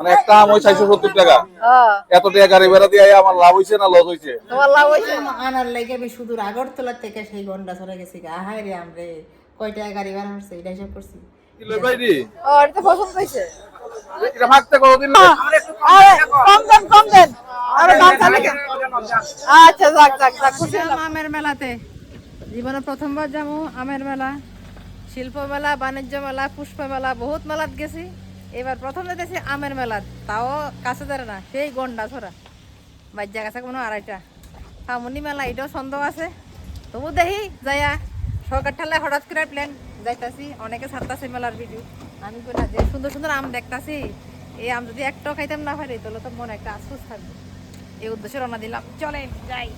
মানে একটা আম ওই চারশো সত্তর টাকা। হ্যাঁ। এত টাকা গাড়ি ভাড়া দিয়ে আমার লাভ হয়েছে না লস হয়েছে তোমার লাভ হয়েছে আনার লাগে আমি শুধু আগরতলা থেকে সেই গন্ডা চলে গেছি আহাই রে আমরে কয় টাকা গাড়ি ভাড়া হচ্ছে এটা হিসাব করছি? আচ্ছা জীবনে প্রথমবার যাব আমের মেলা। শিল্প মেলা বাণিজ্য মেলা পুষ্প মেলা বহুত মেলাত গেছি। এবার প্রথম যেতেছি আমের মেলা, তাও কাছে ধরে না, সেই গন্ডা ছড়া বাজ্যা কাছে কোনো আড়াইটা। সামনি মেলা, এটাও সন্দেহ আছে। তবু দেখি, যাইয়া সরকার ঠাল্লায় হঠাৎ করে প্ল্যান যাইতাছি, অনেকে ছাড়তাছে মেলার ভিডিও আমি না, যে সুন্দর সুন্দর আম দেখতাছি, এই আম যদি একটাও খাইতাম না পারি, তাহলে তো মনে একটা আফসোস থাকবে। এই উদ্দেশ্যে রওনা দিলাম। চলেন, যাই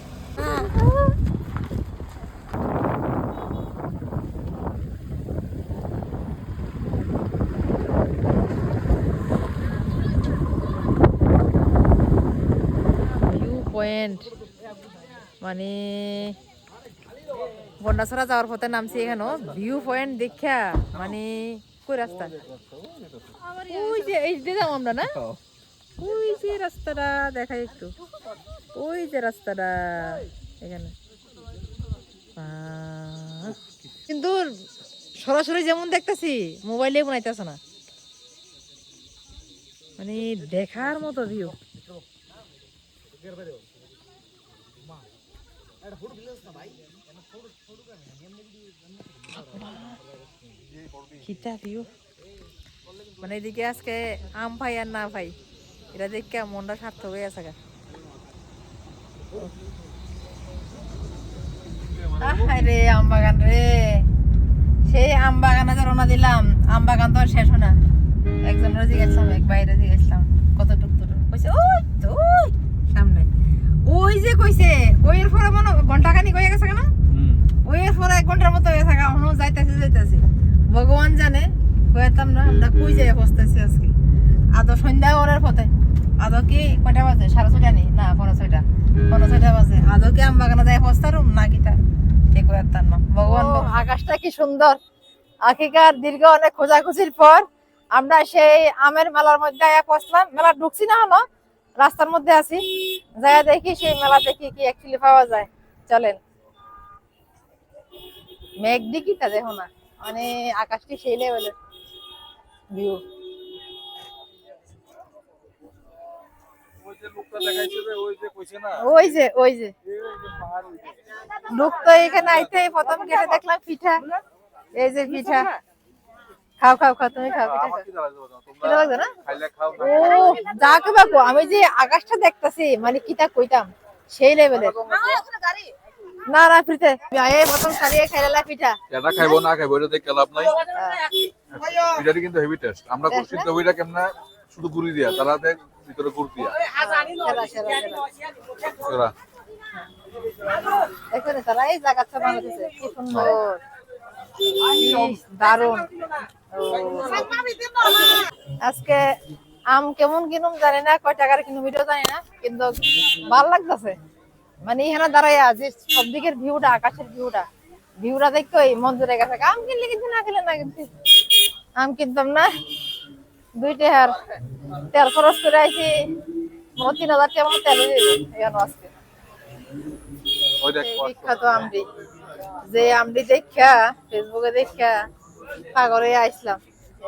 ভিউ পয়েন্ট। মানে গন্ডাছড়া যাওয়ার পথে নামছি এখানে ভিউ পয়েন্ট দেখা মানে কই রাস্তা? ওই যে এই যে আমরা না? ওই যে রাস্তাটা, দেখাই একটু। ওই যে রাস্তাটা, এখানে। কিন্তু সরাসরি যেমন দেখতেছি, মোবাইলে বানাইতেছে না। মানে দেখার মতো ভিউ মানে এদিকে আজকে আম পাই আর না পাই এটা দেখে মনটা সার্থক হয়ে আছে রে আম বাগান রে। সেই আম বাগানে তো রওনা দিলাম, আম বাগান তো আর শেষ হয় না একজন রাজি গেছিলাম এক বাইরে দিয়ে গেছিলাম কতটুক দূর? কইছে, ওই তো সামনে ওই যে কইছে ওই এর পরে মনে ঘণ্টা খানি কয়ে গেছে কেন? ওই এর পরে এক ঘণ্টার মতো হয়ে থাকা এখনও যাইতেছে যাইতেছে। ভগবান জানে কইতাম না আমরা কই যাই বসতেছি আজকে? আদৌ সন্ধ্যা ওরের পথে। আদৌ কি কয়টা বাজে? সাড়ে ছয়টা নেই না পনেরো ছয়টা। পনেরো ছয়টা বাজে। আদৌ কি আম বাগানে যাই বসতারুম না কিটা ঠিক কইতাম না? ভগবান আকাশটা কি সুন্দর। আখিকার দীর্ঘ অনেক খোঁজাখুঁজির পর আমরা সেই আমের মেলার মধ্যে আয়া পৌঁছলাম। মেলা ঢুকছি না হলো রাস্তার মধ্যে আছি। যাইয়া দেখি সেই মেলা দেখি কি অ্যাকচুয়ালি পাওয়া যায়। চলেন। মেঘ দিকিটা দেখো না। মানে আকাশটি সেই লেভেলের ভিউ ওই যে ওই যে যে। ঢুকতো এখানে আইতে প্রথম গেটে দেখলাম পিঠা। এই যে পিঠা। খাও খাও খাও তুমি খাও পিঠা লাগবে না খাও ও যাকে আমি যে আকাশটা দেখতাছি মানে কিটা কইতাম সেই লেভেলের না না ফ্রিতে। এই প্রথম সারিয়ে খাইলা পিঠা। এটা খাইবো না খাইবো এটা দেখে লাভ নাই কিন্তু হেভি টেস্ট আমরা করছি তো ওইটা কেমনে? শুধু গুড়ি দিয়া তারা দেখ ভিতরে গুড় দিয়া। সেরা, সেরা, সেরা। ওরা দেখো তারা এই জায়গাটা বানাতেছে কি সুন্দর। দারুণ। আজকে আম কেমন কিনুম জানি না কয় টাকার কিনুম এটাও জানি না কিন্তু ভালো লাগতেছে। মানে এখানে দাঁড়াইয়া যে সব দিকের ভিউটা আকাশের ভিউটা ভিউটা দেখো এই মঞ্জুরে গেছে। আম কিনলে কিন্তু না কিনলে না কিন্তু আম কিনতাম না। দুইটা হার তেল খরচ করে আইছি মনে তিন হাজার টাকা তেল এখানে আজকে। ওই বিখ্যাত আমডি যে আমডি দেখা ফেসবুকে দেখা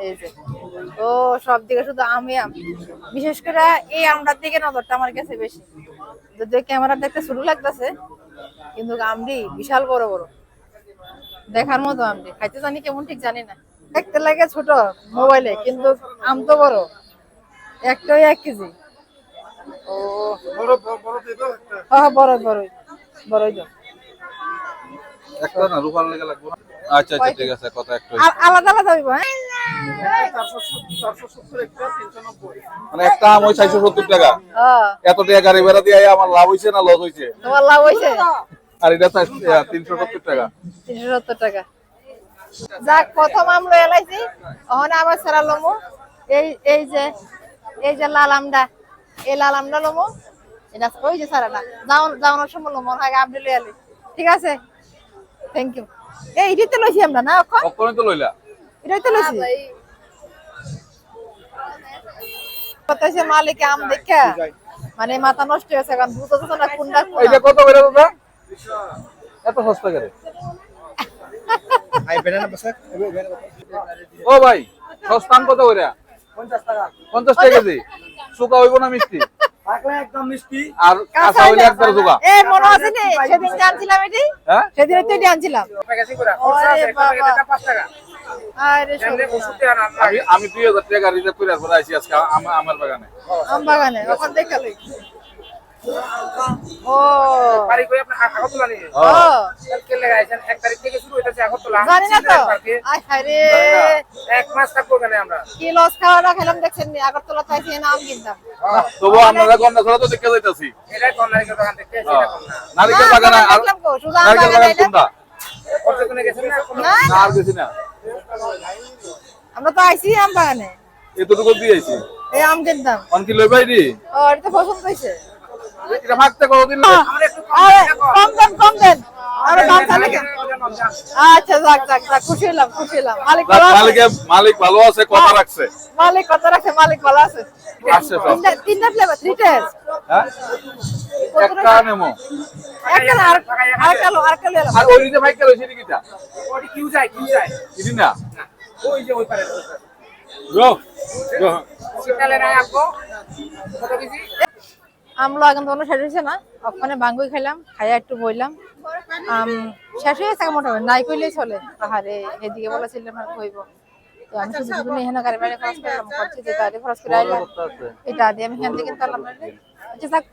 এই যে ও সব দিকে শুধু আমি আম, বিশেষ করে এই আমটার দিকে নজরটা আমার কাছে বেশি। যদিও ক্যামেরা দেখতে শুরু লাগতেছে, কিন্তু আমডি বিশাল বড় বড়। দেখার মতো আমডি খাইতে জানি কেমন ঠিক জানি না। দেখতে লাগে ছোট মোবাইলে, কিন্তু আম তো বড়। একটাই এক কেজি। ও হ্যাঁ বড় বড়ই বড়ই দাও একটা আচ্ছা আচ্ছা ঠিক আছে কথা একটু আলাদা আলাদা হইব হ্যাঁ? মানে একটা আম ওই চারশো সত্তর টাকা। হ্যাঁ, এত টাকা গাড়ি ভাড়া দিয়ে আমার লাভ হয়েছে না লস হয়েছে তোমার লাভ হয়েছে আর এটা তিনশো সত্তর টাকা। তিনশো সত্তর টাকা। যাক প্রথম আম লয়ে লাইছি ওখানে আবার সেরা লমু। এই এই যে এই যে লাল আমটা এই লাল আমটা লমু। এটা ওই যে সারাটা। যাওয়ানোর সময় লমু। আগে আপনি লয়ে আলি। ঠিক আছে? থ্যাংক ইউ এই এটাই লইছি আমরা না এখন? কখনই তো লইলা? এটাই তো লইছি। কথা মালিক আম দেখা। মানে মাথা নষ্ট হয়েছে বুঝতে না কোনটা কত করে দাদা? এত সস্তা করে ও ভাই সস্তান কত করে? পঞ্চাশ টাকা কেজি। শুকা হইব না মিষ্টি? আর কাঁচা হইলে একবার শুকা এ মনে আছে নি? সেদিন জানছিলাম এটি? হ্যাঁ? সেদিন তো এটি আনছিলাম। আমি আমি দুই হাজার টাকা। রিজার্ভ করে আসব আজকে আমার বাগানে। আম বাগানে ওখান দেখা আগরতলা চাইছি না আম কিনতাম তবু আপনারা গন্ডা তো দেখে যাইতাছি। নারিকেল না, আর দেখলাম কো, শুধু আম নারিকেল বাগান কোনটা? না, না আর গেছি না। আমরা তো আইছি আম বাগানে। এতটুকু দিয়ে আইছি। এই আম কিনতাম। অন কি লই বাইরি ও এটা পছন্দ হয়েছে এটা ভাগতে কতদিন আরে কম দেন কম দেন। আরে দাম চালে কেন আচ্ছা যাক যাক যাক খুশি হলাম খুশি হলাম। মালিক ভালো আছে? মালিক মালিক ভালো আছে কথা রাখছে। মালিক কথা রাখে মালিক ভালো আছে? সব। তিনটা ফ্লেভার থ্রি টেস্ট হ্যাঁ? একটা নেমো। একটা আর আর কালো আর কালো আর ওই যে ভাই সেটি কিটা? ইদি না? গো গো আমলো এখন তখন শেষ হয়েছে না। ওখানে বাঙ্গুই খাইলাম খাইয়া একটু বইলাম। শেষ হয়ে গেছে মোটামুটি, নাই কইলেই চলে। পাহাড়ে এদিকে বলেছিলাম আর কইব আমি শুধু শুধু এখানে গাড়ি বাড়ি খরচ করলাম এটা আমি এখান থেকে। আচ্ছা থাক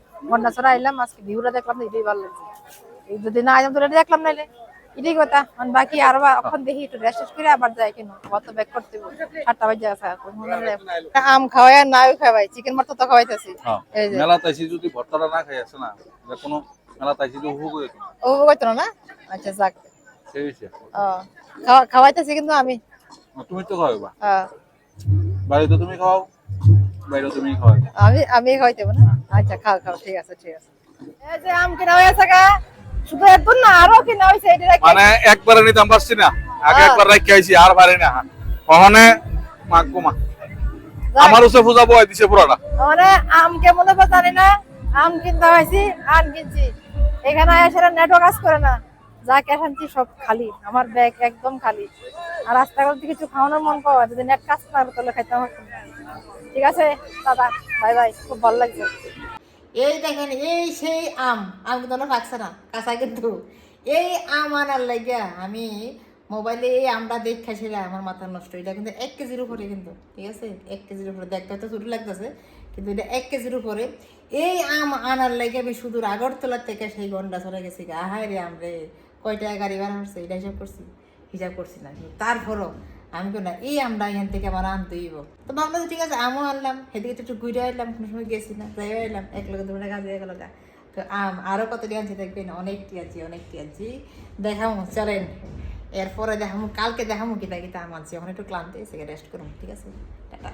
আইলাম, আজকে ভিউটা দেখলাম এটাই ভালো লাগছে। যদি না আইলাম তো দেখলাম নাইলে এটাই কথা আর বাকি আরও এখন দেখি একটু রেস্ট করে আবার যাই কেন। কত ব্যাক করতে সাতটা বাজে আছে মনে হয় আম খাওয়াই আর নাও খাওয়াই চিকেন মাত্র তো খাওয়াইতেছি। মেলা তাইছি যদি ভর্তাটা না খাই আছে না যে কোনো মেলা তাইছি তো হয়ে না? আচ্ছা যাক। সেই খাওয়াইতেছি কিন্তু আমি। তুমি তো খাওয়াইবা। বাড়িতে তুমি খাও বাইরে তুমি খাওয়াইবা। আমি আমি খাওয়াইতে না? আচ্ছা খাও খাও ঠিক আছে ঠিক আছে। এই যে আম কিনা হয়েছে গা। শুধু একদম না আরও কিনা হয়েছে এটা রাখি। মানে একবারে নিতাম পারছি না। আগে হ্যাঁ। একবার রাখি আইছি আর পারি না। ওখানে মাগবো আমার উসে পূজা বয় দিছে পুরাটা। মানে আম কেমন হবে জানি না আম কিনতে হয়েছি আম কিনছি। এখানে নেটওয়ার্ক কাজ করে না। যা ক্যাশ আনছি সব খালি। আমার ব্যাগ একদম খালি। আর রাস্তাঘাট থেকে কিছু খাওয়ানোর মন পাওয়া যদি নেট কাজ না হবে তাহলে খাইতে হবে ঠিক আছে দাদা বাই বাই খুব ভালো লাগছে। এই দেখেন, এই সেই আম। আম কিন্তু অনেক রাখছে না, কাঁচা কিন্তু। এই আম আনার লাগিয়া আমি মোবাইলে এই আমটা দেখাছিলাম, আমার মাথা নষ্ট। এটা কিন্তু এক কেজির উপরে কিন্তু, ঠিক আছে? এক কেজির উপরে। দেখতে হয়তো ছোট লাগতেছে, কিন্তু এটা এক কেজির উপরে। এই আম আনার লাগে আমি শুধু আগরতলার থেকে সেই গন্ডা চলে গেছি আহাই রে আম রে কয় টাকা গাড়ি ভাড়া হচ্ছে? এটা হিসাব করছি হিসাব করছি না। তারপরও আমি কেন এই আমরা এখান থেকে আমার আনতে হইব। তো ভাবলাম ঠিক আছে, আমও আনলাম সেদিকে একটু ঘুরে আইলাম, কোনো সময় গেছি না যাই আইলাম, এক লোক দুটো কাজে, এক লগা। তো আম আরও কত আনছি দেখবেন? অনেকটি আছি অনেকটি আছি দেখামো, চলেন। এরপরে দেখামো, কালকে দেখামো কিতা কিতা আম আনছি। এখন একটু ক্লান্ত এসে রেস্ট করুন, ঠিক আছে? টাটা।